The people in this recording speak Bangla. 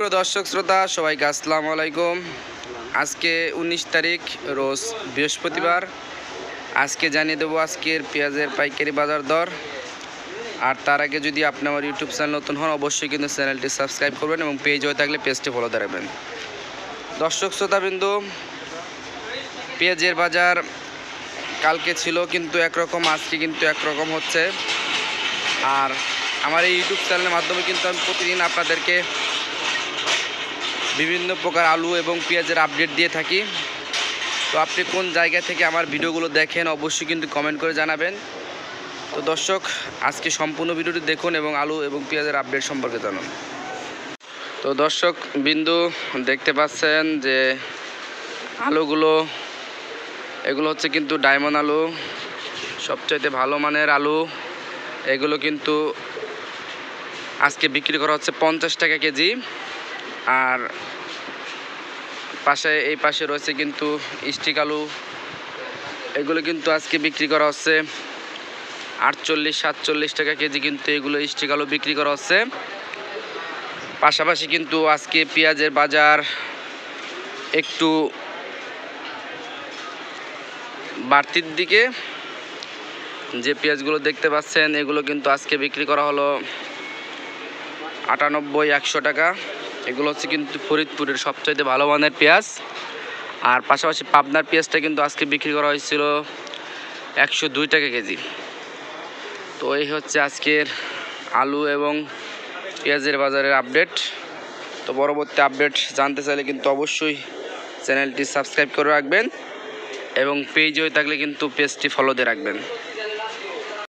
প্রিয় দর্শক, শ্রোতা, সবাইকে আসসালামু আলাইকুম। আজকে উনিশ তারিখ, রোজ বৃহস্পতিবার। আজকে জানিয়ে দেবো আজকের পেঁয়াজের পাইকারি বাজার দর। আর তার আগে যদি আপনি আমার ইউটিউব চ্যানেল নতুন হন, অবশ্যই কিন্তু চ্যানেলটি সাবস্ক্রাইব করবেন এবং পেজ হয়ে থাকলে পেজটি ফলো রাখবেন। দর্শক, শ্রোতাবিন্দু, পেঁয়াজের বাজার কালকে ছিল কিন্তু একরকম, আজকে কিন্তু একরকম হচ্ছে। আর আমার এই ইউটিউব চ্যানেলের মাধ্যমে কিন্তু আমি প্রতিদিন আপনাদেরকে বিভিন্ন প্রকার আলু এবং পেঁয়াজের আপডেট দিয়ে থাকি। তো আপনি কোন জায়গা থেকে আমার ভিডিওগুলো দেখেন অবশ্যই কিন্তু কমেন্ট করে জানাবেন। তো দর্শক, আজকে সম্পূর্ণ ভিডিওটি দেখুন এবং আলু এবং পেঁয়াজের আপডেট সম্পর্কে জানুন। তো দর্শক, বিন্দু, দেখতে পাচ্ছেন যে আলুগুলো, এগুলো হচ্ছে কিন্তু ডায়মন্ড আলু, সবচাইতে ভালো মানের আলু। এগুলো কিন্তু আজকে বিক্রি করা হচ্ছে পঞ্চাশ টাকা কেজি। আর পাশে, এই পাশে রয়েছে কিন্তু স্টিক আলু। এগুলো কিন্তু আজকে বিক্রি করা হচ্ছে আটচল্লিশ, সাতচল্লিশ টাকা কেজি কিন্তু এগুলো স্টিক আলু বিক্রি করা হচ্ছে। পাশাপাশি কিন্তু আজকে পেঁয়াজের বাজার একটু বাড়তির দিকে। যে পেঁয়াজগুলো দেখতে পাচ্ছেন, এগুলো কিন্তু আজকে বিক্রি করা হলো আটানব্বই, একশো টাকা। এগুলো হচ্ছে কিন্তু ফরিদপুরের সবচাইতে ভালো মানের পেঁয়াজ। আর পাশাপাশি পাবনার পেঁয়াজটা কিন্তু আজকে বিক্রি করা হয়েছিল একশো দুই টাকা কেজি। তো এই হচ্ছে আজকের আলু এবং পেঁয়াজের বাজারের আপডেট। তো পরবর্তী আপডেট জানতে চাইলে কিন্তু অবশ্যই চ্যানেলটি সাবস্ক্রাইব করে রাখবেন এবং পেজ হয়ে থাকলে কিন্তু পেজটি ফলো দিয়ে রাখবেন।